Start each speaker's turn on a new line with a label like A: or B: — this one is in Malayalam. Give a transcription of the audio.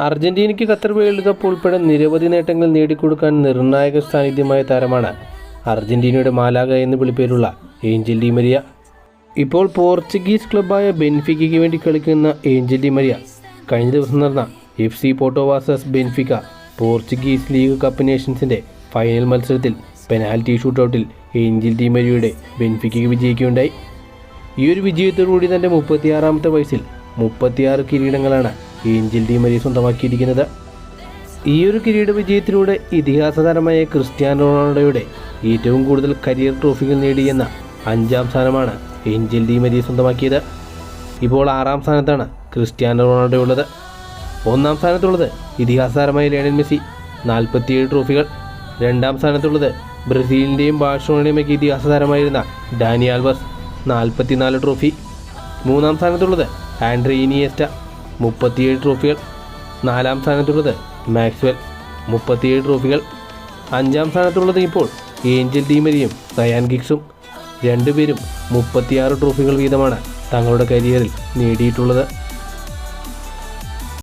A: അർജന്റീനയ്ക്ക് ഖത്തർ വേൾഡ് കപ്പ് ഉൾപ്പെടെ നിരവധി നേട്ടങ്ങൾ നേടിക്കൊടുക്കാൻ നിർണായക സാന്നിധ്യമായ താരമാണ് അർജന്റീനയുടെ മാലാഗ എന്ന് വിളിപ്പേരുള്ള ഏഞ്ചൽ ഡി മരിയ. ഇപ്പോൾ പോർച്ചുഗീസ് ക്ലബ്ബായ ബെൻഫിക്കയ്ക്ക് വേണ്ടി കളിക്കുന്ന ഏഞ്ചൽ ഡി മരിയ. കഴിഞ്ഞ ദിവസം നടന്ന F C Porto versus Benfica Portuguese league cup നേഷൻസിന്റെ final മത്സരത്തിൽ പെനാൽറ്റി ഷൂട്ടൗട്ടിൽ ഏഞ്ചൽ ഡി മരിയയുടെ ബെൻഫിക്കയ്ക്ക് വിജയിക്കുകയുണ്ടായി. ഈ ഒരു വിജയത്തോടുകൂടി തന്റെ മുപ്പത്തിയാറാമത്തെ വയസ്സിൽ മുപ്പത്തിയാറ് കിരീടങ്ങളാണ് ഏഞ്ചൽ ഡി മരി സ്വന്തമാക്കിയിരിക്കുന്നത്. ഈ ഒരു കിരീട വിജയത്തിലൂടെ ഇതിഹാസ താരമായ ക്രിസ്ത്യാനോ റൊണാൾഡോയുടെ ഏറ്റവും കൂടുതൽ കരിയർ ട്രോഫികൾ നേടിയെന്ന അഞ്ചാം സ്ഥാനമാണ് ഏഞ്ചൽ ഡി മരി സ്വന്തമാക്കിയത്. ഇപ്പോൾ ആറാം സ്ഥാനത്താണ് ക്രിസ്ത്യാനോ റൊണാൾഡോ ഉള്ളത്. ഒന്നാം സ്ഥാനത്തുള്ളത് ഇതിഹാസ താരമായ ലയണൽ മെസ്സി നാൽപ്പത്തിയേഴ് ട്രോഫികൾ. രണ്ടാം സ്ഥാനത്തുള്ളത് ബ്രസീലിന്റെയും ബാഴ്സലോണയുടെയും ഒക്കെ ഇതിഹാസ താരമായിരുന്ന ഡാനി ആൽബസ് നാൽപ്പത്തിനാല് ട്രോഫി. മൂന്നാം സ്ഥാനത്തുള്ളത് ആൻഡ്രി ഇനിയസ്റ്റ മുപ്പത്തിയേഴ് ട്രോഫികൾ നാലാം സ്ഥാനത്തുള്ളത് മാക്സ്വെൽ മുപ്പത്തിയേഴ് ട്രോഫികൾ അഞ്ചാം സ്ഥാനത്തുള്ളത് ഇപ്പോൾ ഏഞ്ചൽ ഡീമരിയും സയാൻ ഗിക്സും രണ്ടുപേരും മുപ്പത്തിയാറ് ട്രോഫികൾ വീതമാണ് തങ്ങളുടെ കരിയറിൽ നേടിയിട്ടുള്ളത്.